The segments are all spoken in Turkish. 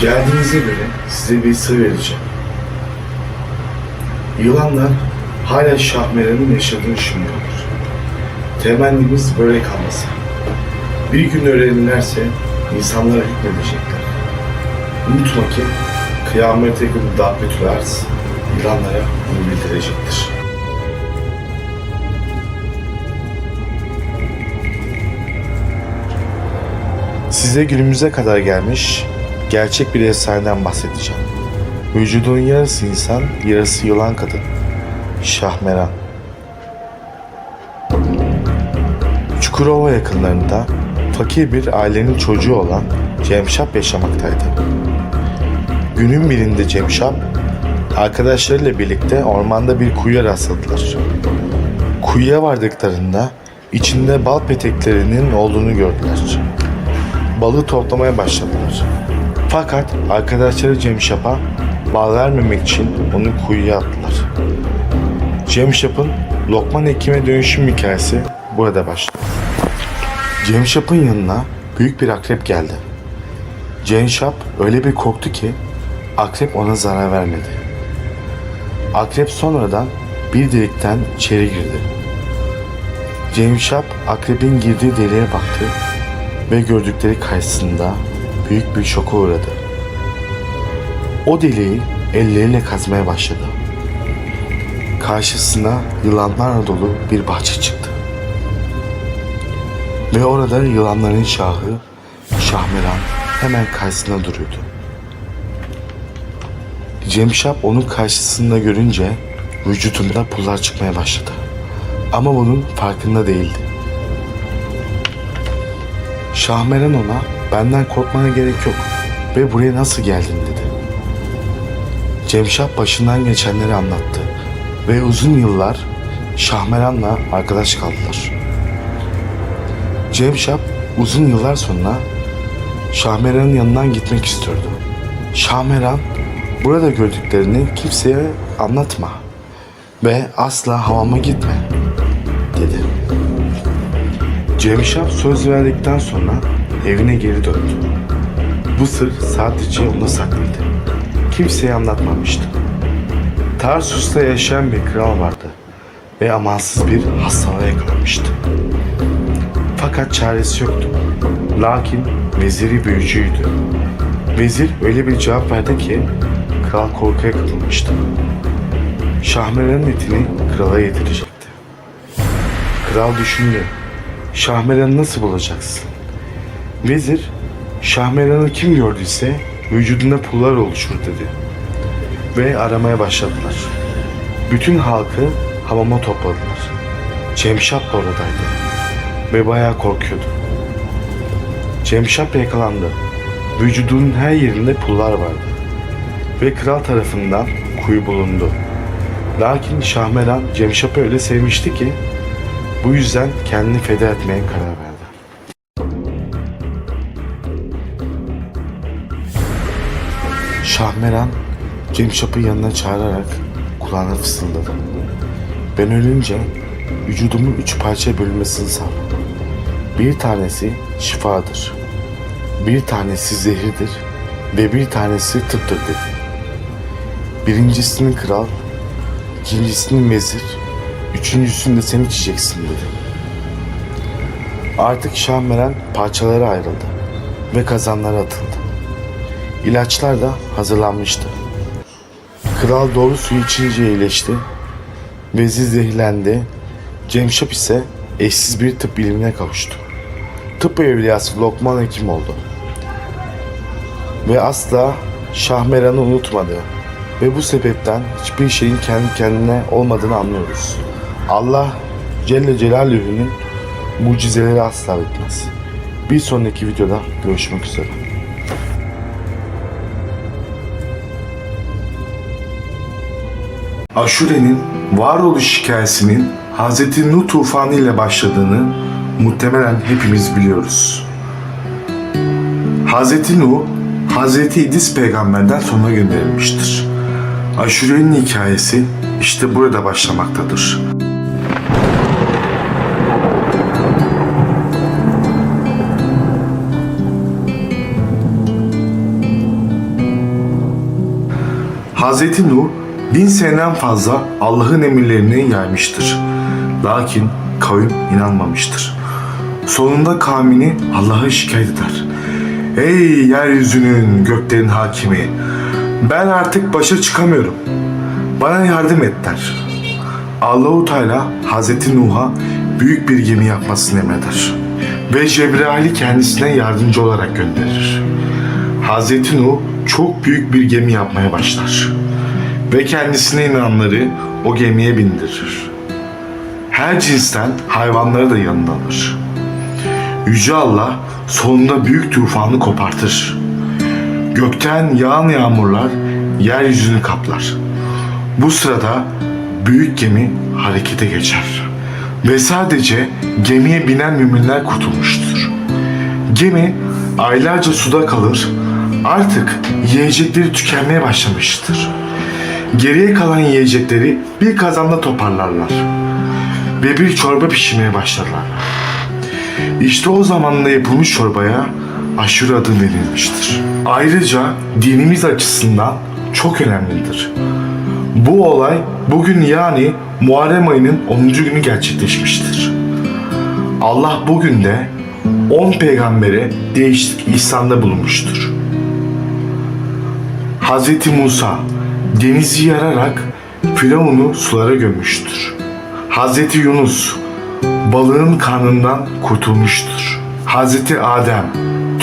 Geldiğinize göre size bir sır vereceğim. Yılanlar hala Şahmeran'ın yaşadığını düşünüyorlar. Temennimiz böyle kalmasın. Bir gün öğrenirlerse insanlara hükmedecekler. Unutma ki kıyamete günü Dabbetül Arz yılanlara bunu bildirecektir. Size günümüze kadar gelmiş gerçek bir efsaneden bahsedeceğim. Vücudun yarısı insan, yarısı yılan kadın. Şahmeran. Çukurova yakınlarında fakir bir ailenin çocuğu olan Cemşap yaşamaktaydı. Günün birinde Cemşap, arkadaşlarıyla birlikte ormanda bir kuyuya rastladılar. Kuyuya vardıklarında içinde bal peteklerinin olduğunu gördüler. Balı toplamaya başladılar. Fakat arkadaşları Cemşap'a bal vermemek için onu kuyuya attılar. Cemşap'ın Lokman Hekim'e dönüşüm hikayesi burada başlıyor. Cemşap'ın yanına büyük bir akrep geldi. Cemşap öyle bir korktu ki akrep ona zarar vermedi. Akrep sonradan bir delikten içeri girdi. Cemşap akrebin girdiği deliğe baktı ve gördükleri karşısında büyük bir şoka uğradı. O deliği elleriyle kazmaya başladı. Karşısına yılanlarla dolu bir bahçe çıktı. Ve orada yılanların şahı Şahmeran hemen karşısında duruyordu. Cemşap onun karşısında görünce vücudunda pullar çıkmaya başladı. Ama bunun farkında değildi. Şahmeran ona benden korkmana gerek yok ve buraya nasıl geldin dedi. Cemşap başından geçenleri anlattı ve uzun yıllar Şahmeran'la arkadaş kaldılar. Cemşap uzun yıllar sonra Şahmeran'ın yanından gitmek istiyordu. Şahmeran burada gördüklerini kimseye anlatma ve asla hamama gitme dedi. Cemşap söz verdikten sonra evine geri döndü. Bu sır sadece ona saklıydı. Kimseye anlatmamıştı. Tarsus'ta yaşayan bir kral vardı ve amansız bir hastalığa yakalanmıştı. Fakat çaresi yoktu. Lakin veziri büyücüydü. Vezir öyle bir cevap verdi ki kral korkuya kapılmıştı. Şahmeran'ın etini krala yedirecekti. Kral düşündü. Şahmeran'ı nasıl bulacaksın? Vezir, Şahmeran'ı kim gördüyse vücudunda pullar oluşur dedi. Ve aramaya başladılar. Bütün halkı hamama topladılar. Cemşap da oradaydı. Ve bayağı korkuyordu. Cemşap yakalandı. Vücudunun her yerinde pullar vardı. Ve kral tarafından kuyu bulundu. Lakin Şahmeran Cemşap'ı öyle sevmişti ki bu yüzden kendini feda etmeye karar verdi. Şahmeran Cemşap'ı yanına çağırarak kulağına fısıldadı. Ben ölünce vücudumun üç parçaya bölünmesini sağla. Bir tanesi şifadır. Bir tanesi zehirdir ve bir tanesi tıptır dedi. Birincisini kral, ikincisini vezir, üçüncüsünü de sen içeceksin dedi. Artık Şahmeran parçalara ayrıldı ve kazanlara atıldı. İlaçlar da hazırlanmıştı. Kral doğru suyu içince iyileşti. Vezir zehirlendi. Cemşap ise eşsiz bir tıp bilimine kavuştu. Tıp evliyası Lokman Hekim oldu. Ve asla Şahmeran'ı unutmadı. Ve bu sebepten hiçbir şeyin kendi kendine olmadığını anlıyoruz. Allah Celle Celaluhu'nun mucizeleri asla bitmez. Bir sonraki videoda görüşmek üzere. Aşure'nin varoluş hikayesinin Hz. Nuh tufanı ile başladığını muhtemelen hepimiz biliyoruz. Hz. Nuh, Hz. İdris peygamberden sonra gönderilmiştir. Aşure'nin hikayesi işte burada başlamaktadır. Hz. Nuh bin seneden fazla Allah'ın emirlerini yaymıştır. Lakin kavim inanmamıştır. Sonunda kavmini Allah'a şikayet eder. Ey yeryüzünün göklerin hakimi! Ben artık başa çıkamıyorum. Bana yardım et der. Allahu Teala Hazreti Nuh'a büyük bir gemi yapmasını emreder. Ve Cebrail'i kendisine yardımcı olarak gönderir. Hazreti Nuh çok büyük bir gemi yapmaya başlar. Ve kendisine inananları o gemiye bindirir. Her cinsten hayvanları da yanına alır. Yüce Allah sonunda büyük tufanı kopartır. Gökten yağan yağmurlar yeryüzünü kaplar. Bu sırada büyük gemi harekete geçer. Ve sadece gemiye binen müminler kurtulmuştur. Gemi aylarca suda kalır, artık yiyecekleri tükenmeye başlamıştır. Geriye kalan yiyecekleri bir kazanda toparlarlar ve bir çorba pişirmeye başlarlar. İşte o zamanla yapılmış çorbaya aşure adı verilmiştir. Ayrıca dinimiz açısından çok önemlidir. Bu olay bugün yani Muharrem ayının 10. günü gerçekleşmiştir. Allah bugün de 10 peygambere değişik ihsanda bulunmuştur. Hz. Musa denizi yararak Firavun'u sulara gömmüştür. Hz. Yunus balığın karnından kurtulmuştur. Hz. Adem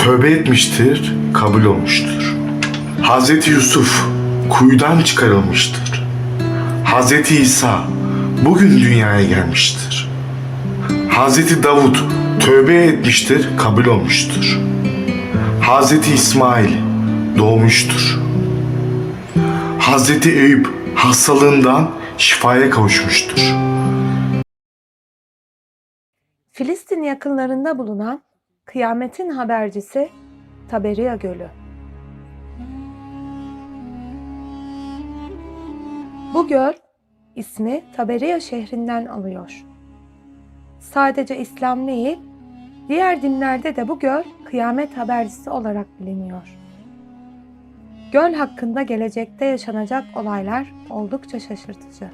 tövbe etmiştir, kabul olmuştur. Hz. Yusuf kuyudan çıkarılmıştır. Hz. İsa bugün dünyaya gelmiştir. Hz. Davut tövbe etmiştir, kabul olmuştur. Hz. İsmail doğmuştur. Hz. Eyüp hastalığından şifaya kavuşmuştur. Filistin yakınlarında bulunan kıyametin habercisi Taberiya Gölü. Bu göl ismi Taberiya şehrinden alıyor. Sadece İslam değil, diğer dinlerde de bu göl kıyamet habercisi olarak biliniyor. Göl hakkında gelecekte yaşanacak olaylar oldukça şaşırtıcı.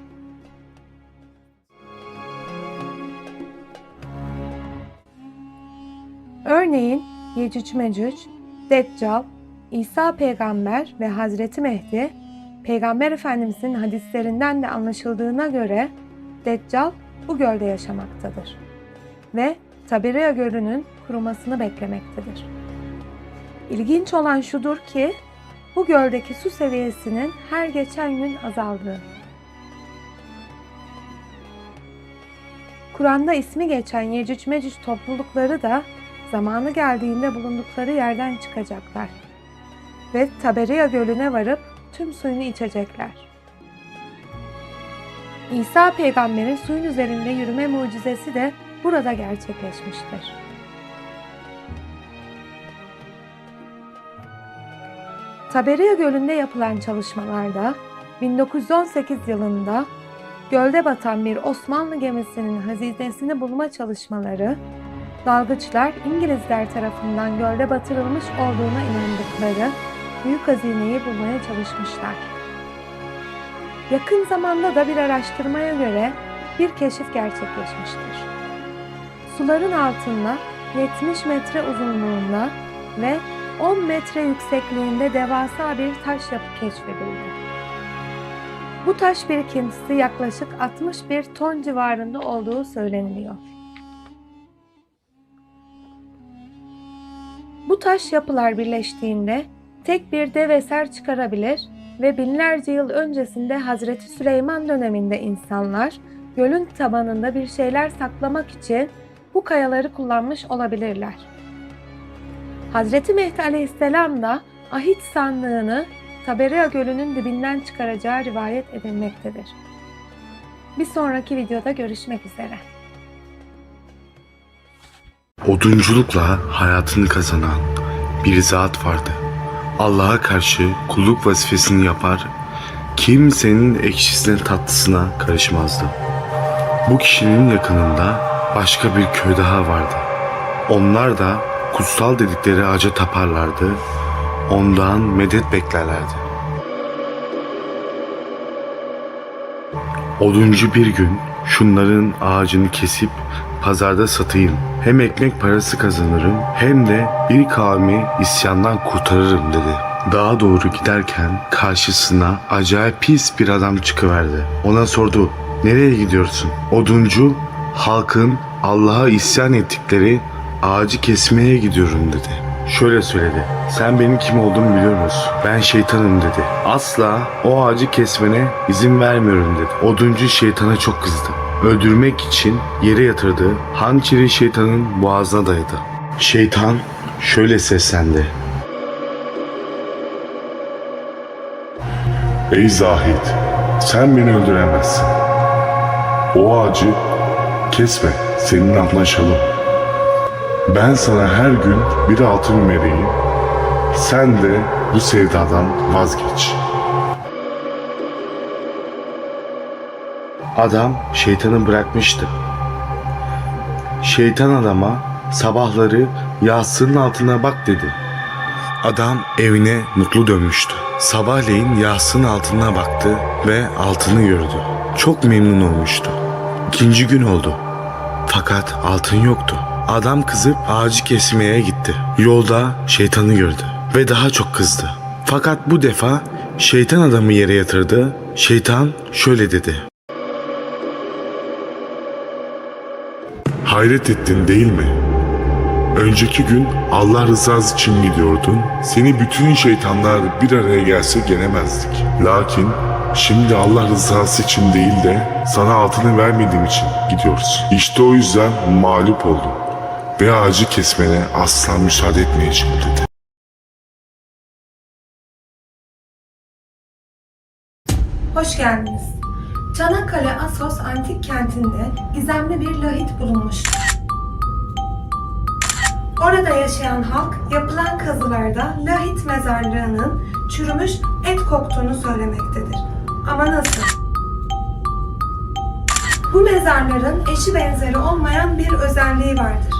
Örneğin Yecüc Mecüc, Deccal, İsa peygamber ve Hazreti Mehdi, Peygamber Efendimizin hadislerinden de anlaşıldığına göre Deccal bu gölde yaşamaktadır ve Taberiya Gölü'nün kurumasını beklemektedir. İlginç olan şudur ki bu göldeki su seviyesinin her geçen gün azaldığı. Kur'an'da ismi geçen Yecüc Mecüc toplulukları da zamanı geldiğinde bulundukları yerden çıkacaklar ve Taberiya Gölü'ne varıp tüm suyunu içecekler. İsa peygamberin suyun üzerinde yürüme mucizesi de burada gerçekleşmiştir. Taberiya Gölü'nde yapılan çalışmalarda 1918 yılında gölde batan bir Osmanlı gemisinin hazinesini bulma çalışmaları dalgıçlar İngilizler tarafından gölde batırılmış olduğuna inandıkları büyük hazineyi bulmaya çalışmışlar. Yakın zamanda da bir araştırmaya göre bir keşif gerçekleşmiştir. Suların altında 70 metre uzunluğunda ve 10 metre yüksekliğinde devasa bir taş yapı keşfedildi. Bu taş birikintisi yaklaşık 61 ton civarında olduğu söyleniliyor. Bu taş yapılar birleştiğinde tek bir dev eser çıkarabilir ve binlerce yıl öncesinde Hazreti Süleyman döneminde insanlar gölün tabanında bir şeyler saklamak için bu kayaları kullanmış olabilirler. Hazreti Mehdi Aleyhisselam da ahit sandığını Taberiya Gölü'nün dibinden çıkaracağı rivayet edilmektedir. Bir sonraki videoda görüşmek üzere. Odunculukla hayatını kazanan bir zat vardı. Allah'a karşı kulluk vazifesini yapar, kimsenin ekşisine tatlısına karışmazdı. Bu kişinin yakınında başka bir köy daha vardı. Onlar da kutsal dedikleri ağaca taparlardı, ondan medet beklerlerdi. Oduncu bir gün şunların ağacını kesip pazarda satayım. Hem ekmek parası kazanırım hem de bir kavmi isyandan kurtarırım dedi. Daha doğru giderken karşısına acayip pis bir adam çıkıverdi. Ona sordu, nereye gidiyorsun? Oduncu, halkın Allah'a isyan ettikleri ağacı kesmeye gidiyorum dedi. Şöyle söyledi. Sen benim kim olduğumu biliyor musun? Ben şeytanım dedi. Asla o ağacı kesmene izin vermiyorum dedi. Oduncu şeytana çok kızdı. Öldürmek için yere yatırdı. Hançeri şeytanın boğazına dayadı. Şeytan şöyle seslendi. Ey Zahid, sen beni öldüremezsin. O ağacı kesme, seninle anlaşalım. Ben sana her gün bir altın vereyim. Sen de bu sevdadan vazgeç. Adam şeytanı bırakmıştı. Şeytan adama sabahları yastığının altına bak dedi. Adam evine mutlu dönmüştü. Sabahleyin yastığın altına baktı ve altını gördü. Çok memnun olmuştu. İkinci gün oldu. Fakat altın yoktu. Adam kızıp ağacı kesmeye gitti. Yolda şeytanı gördü ve daha çok kızdı. Fakat bu defa şeytan adamı yere yatırdı. Şeytan şöyle dedi. Hayret ettin değil mi? Önceki gün Allah rızası için gidiyordun. Seni bütün şeytanlar bir araya gelse gelemezdik. Lakin şimdi Allah rızası için değil de sana altını vermediğim için gidiyoruz. İşte o yüzden mağlup oldum. Ve ağacı kesmene asla müsaade etmeyeceğim dedi. Hoş geldiniz. Çanakkale Asos antik kentinde gizemli bir lahit bulunmuştur. Orada yaşayan halk yapılan kazılarda lahit mezarlığının çürümüş et koktuğunu söylemektedir. Ama nasıl? Bu mezarların eşi benzeri olmayan bir özelliği vardır.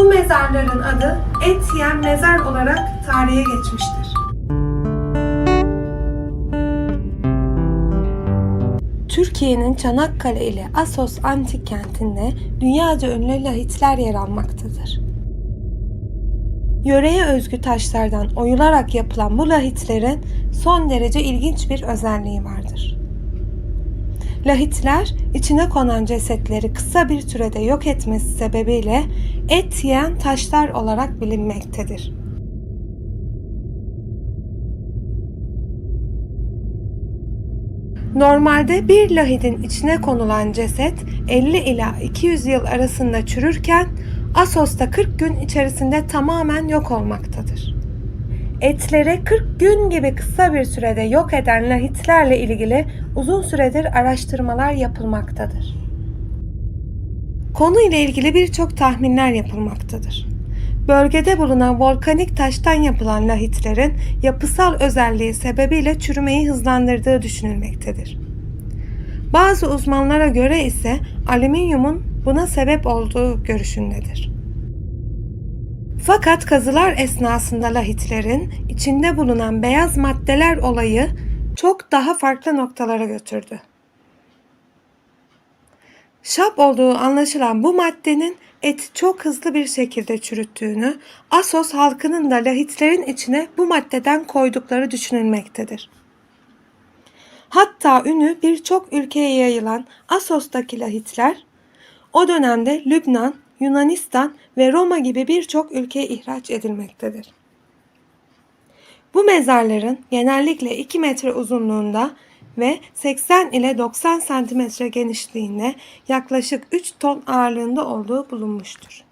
Bu mezarların adı et yiyen mezar olarak tarihe geçmiştir. Türkiye'nin Çanakkale ile Assos antik kentinde dünyaca ünlü lahitler yer almaktadır. Yöreye özgü taşlardan oyularak yapılan bu lahitlerin son derece ilginç bir özelliği vardır. Lahitler içine konan cesetleri kısa bir sürede yok etmesi sebebiyle et yiyen taşlar olarak bilinmektedir. Normalde bir lahidin içine konulan ceset 50 ila 200 yıl arasında çürürken Asos'ta 40 gün içerisinde tamamen yok olmaktadır. Etleri 40 gün gibi kısa bir sürede yok eden lahitlerle ilgili uzun süredir araştırmalar yapılmaktadır. Konu ile ilgili birçok tahminler yapılmaktadır. Bölgede bulunan volkanik taştan yapılan lahitlerin yapısal özelliği sebebiyle çürümeyi hızlandırdığı düşünülmektedir. Bazı uzmanlara göre ise alüminyumun buna sebep olduğu görüşündedir. Fakat kazılar esnasında lahitlerin içinde bulunan beyaz maddeler olayı çok daha farklı noktalara götürdü. Şap olduğu anlaşılan bu maddenin eti çok hızlı bir şekilde çürüttüğünü, Asos halkının da lahitlerin içine bu maddeden koydukları düşünülmektedir. Hatta ünü birçok ülkeye yayılan Asos'taki lahitler o dönemde Lübnan, Yunanistan ve Roma gibi birçok ülkeye ihraç edilmektedir. Bu mezarların genellikle 2 metre uzunluğunda ve 80 ile 90 santimetre genişliğinde yaklaşık 3 ton ağırlığında olduğu bulunmuştur.